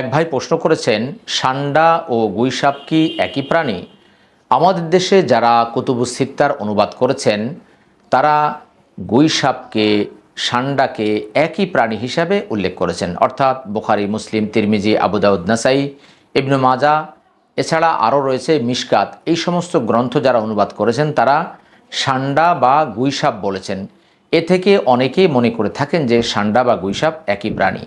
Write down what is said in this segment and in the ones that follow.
এক ভাই প্রশ্ন করেছেন, সান্ডা ও গুইসাপ কি একই প্রাণী? আমাদের দেশে যারা কুতুবুস সিত্তার অনুবাদ করেছেন, তারা গুইসাপকে, সান্ডাকে একই প্রাণী হিসাবে উল্লেখ করেছেন। অর্থাৎ বুখারি, মুসলিম, তিরমিজি আবুদাউদ নাসাই, ইবনু মাজা, এছাড়া আরও রয়েছে মিশকাত। এই সমস্ত গ্রন্থ যারা অনুবাদ করেছেন, তারা সান্ডা বা গুইসাপ বলেছেন। এ থেকে অনেকেই মনে করে থাকেন যে সান্ডা বা গুইসাপ একই প্রাণী।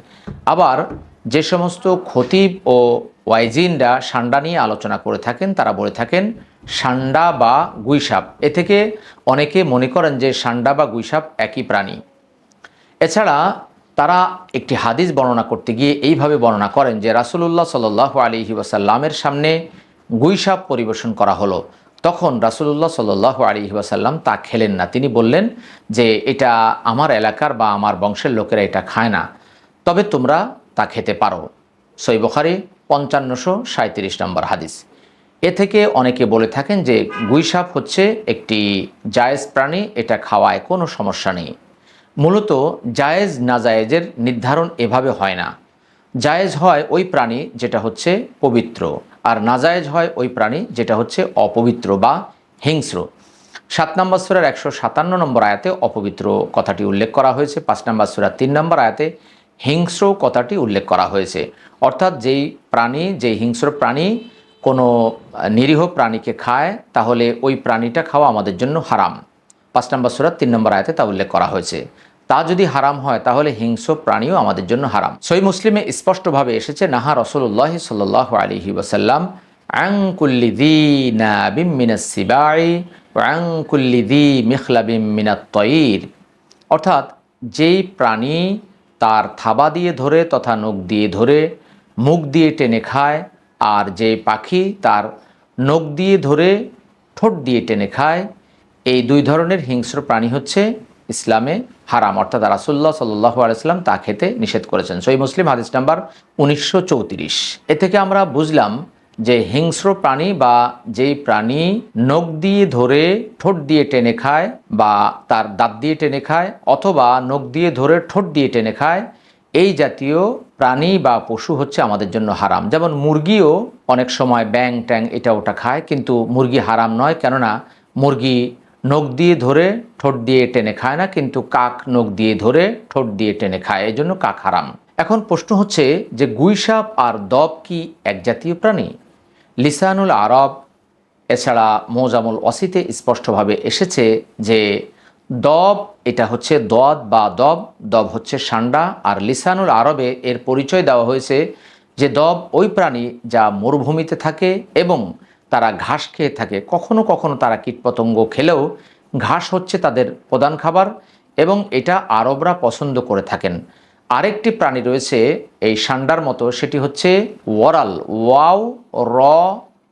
আবার যে সমস্ত খতিব ও ওয়াইজিনরা সান্ডা নিয়ে আলোচনা করে থাকেন, তারা বলে থাকেন, সান্ডা বা গুইসাপ। এ থেকে অনেকে মনে করেন যে সান্ডা বা গুইসাপ একই প্রাণী। এছাড়া তারা একটি হাদিস বর্ণনা করতে গিয়ে এইভাবে বর্ণনা করেন যে রাসুলুল্লাহ সাল্লাহ আলিহি ওয়াসাল্লামের সামনে গুইসাপ পরিবেশন করা হলো। তখন রাসুলুল্লাহ সাল্লাহ আলিহি ওয়াসাল্লাম তা খেলেন না। তিনি বললেন যে এটা আমার এলাকার বা আমার বংশের লোকেরা এটা খায় না। তবে তোমরা তা খেতে পারো। সই বখারি, পঞ্চান্নশো সাঁত্রিশ নম্বর হাদিস। এ থেকে অনেকে বলে থাকেন যে, গুইসাপ হচ্ছে একটি জায়েজ প্রাণী, এটা খাওয়ায় কোনো সমস্যা নেই। মূলত জায়েজ নাজায়েজের নির্ধারণ এভাবে হয় না। জায়েজ হয় ওই প্রাণী যেটা হচ্ছে পবিত্র, আর নাজায়েজ হয় ওই প্রাণী যেটা হচ্ছে অপবিত্র বা হিংস্র। সাত নম্বর সুরার একশো সাতান্ন নম্বর আয়াতে অপবিত্র কথাটি উল্লেখ করা হয়েছে। পাঁচ নম্বর সুরার তিন নম্বর আয়াতে হিংস্র কথাটি উল্লেখ করা হয়েছে। অর্থাৎ যেই প্রাণী, যেই হিংস্র প্রাণী কোনো নিরীহ প্রাণীকে খায়, তাহলে ওই প্রাণীটা খাওয়া আমাদের জন্য হারাম। পাঁচ নম্বর সুরাত তিন নম্বর আয়তে তা উল্লেখ করা হয়েছে। তা যদি হারাম হয়, তাহলে হিংস্র প্রাণীও আমাদের জন্য হারাম। সই মুসলিমে স্পষ্টভাবে এসেছে, নাহা রসুল্লাহ সাল্লাহ আলহি ওসাল্লাম অর্থাৎ যেই প্রাণী তার থাবা দিয়ে ধরে তথা নখ দিয়ে ধরে, মুখ দিয়ে টেনে খায়, আর যে পাখি তার নখ দিয়ে ধরে ঠোঁট দিয়ে টেনে খায়, এই দুই ধরনের হিংস্র প্রাণী হচ্ছে ইসলামে হারাম। অর্থাৎ রাসুল্লাহ সাল্লাহ আলাইসলাম তা খেতে নিষেধ করেছেন। সই মুসলিম হাদিস নাম্বার উনিশশো চৌত্রিশ। এ থেকে আমরা বুঝলাম যে হিংস্র প্রাণী বা যেই প্রাণী নখ দিয়ে ধরে ঠোঁট দিয়ে টেনে খায় বা তার দাঁত দিয়ে টেনে খায় অথবা নখ দিয়ে ধরে ঠোঁট দিয়ে টেনে খায়, এই জাতীয় প্রাণী বা পশু হচ্ছে আমাদের জন্য হারাম। যেমন মুরগিও অনেক সময় ব্যাং ট্যাং এটা ওটা খায়, কিন্তু মুরগি হারাম নয়। কেননা মুরগি নখ দিয়ে ধরে ঠোঁট দিয়ে টেনে খায় না, কিন্তু কাক নখ দিয়ে ধরে ঠোঁট দিয়ে টেনে খায়, এই জন্য কাক হারাম। এখন প্রশ্ন হচ্ছে যে গুইসাপ আর দব কি এক জাতীয় প্রাণী? লিসানুল আরব, এছাড়া মৌজামুল অসিতে স্পষ্টভাবে এসেছে যে দব, এটা হচ্ছে দদ বা দব দব হচ্ছে সান্ডা, আর লিসানুল আরবে এর পরিচয় দেওয়া হয়েছে যে দব ওই প্রাণী যা মরুভূমিতে থাকে এবং তারা ঘাস খেয়ে থাকে। কখনো কখনো তারা কীটপতঙ্গ খেলেও ঘাস হচ্ছে তাদের প্রধান খাবার এবং এটা আরবরা পছন্দ করে থাকেন। আরেকটি প্রাণী রয়েছে এই সান্ডার মতো, সেটি হচ্ছে ওয়ারাল। ওয়াও, র,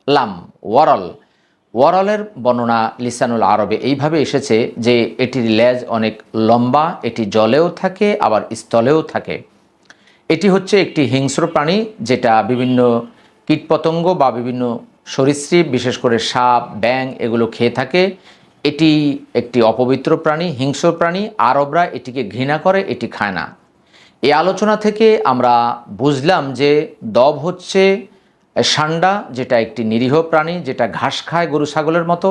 লাম, ওয়ারাল। ওয়ারালের বর্ণনা লিসানুল আরবে এইভাবে এসেছে যে এটির লেজ অনেক লম্বা, এটি জলেও থাকে, আবার স্থলেও থাকে। এটি হচ্ছে একটি হিংস্র প্রাণী যেটা বিভিন্ন কীটপতঙ্গ বা বিভিন্ন সরীসৃপ, বিশেষ করে সাপ ব্যাং এগুলো খেয়ে থাকে। এটি একটি অপবিত্র প্রাণী, হিংস্র প্রাণী। আরবরা এটিকে ঘৃণা করে, এটি খায় না। এই আলোচনা থেকে আমরা বুঝলাম যে দব হচ্ছে সান্ডা, যেটা একটি নিরীহ প্রাণী, যেটা ঘাস খায় গরু ছাগলের মতো।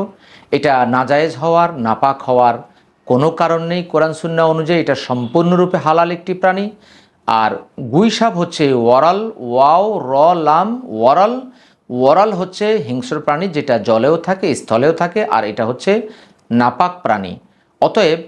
এটা নাজায়েজ হওয়ার, নাপাক হওয়ার কোনো কারণ নেই কোরআন সুন্না অনুযায়ী। এটা সম্পূর্ণরূপে হালাল একটি প্রাণী। আর গুইসাপ হচ্ছে ওয়ারাল, ওয়াও, র, লাম, ওয়ারাল। ওয়ারাল হচ্ছে হিংস্র প্রাণী, যেটা জলেও থাকে, স্থলেও থাকে, আর এটা হচ্ছে নাপাক প্রাণী। অতএব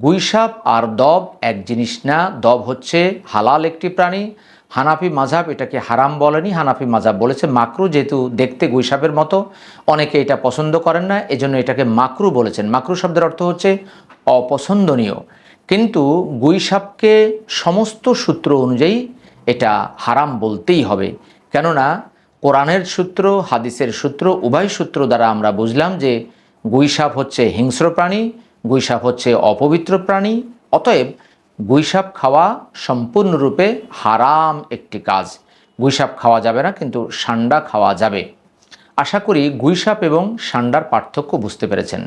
গুইসাপ আর দব এক জিনিস না, দব হচ্ছে হালাল একটি প্রাণী। হানাফি মাঝাব এটাকে হারাম বলেনি, হানাফি মাঝাব বলেছে মাকরু যেহেতু দেখতে গুইসাপের মতো, অনেকে এটা পছন্দ করেন না, এজন্য এটাকে মাকরু বলেছেন। মাকরু শব্দের অর্থ হচ্ছে অপছন্দনীয়। কিন্তু গুইসাপকে সমস্ত সূত্র অনুযায়ী এটা হারাম বলতেই হবে। কেননা কোরআনের সূত্র, হাদিসের সূত্র, উভয় সূত্র দ্বারা আমরা বুঝলাম যে গুইসাপ হচ্ছে হিংস্র প্রাণী গুইসাপ হচ্ছে অপবিত্র প্রাণী, অতএব গুইসাপ খাওয়া সম্পূর্ণরূপে হারাম একটি কাজ। গুইসাপ খাওয়া যাবে না, কিন্তু সান্ডা খাওয়া যাবে। আশা করি গুইসাপ এবং সান্ডার পার্থক্য বুঝতে পেরেছেন।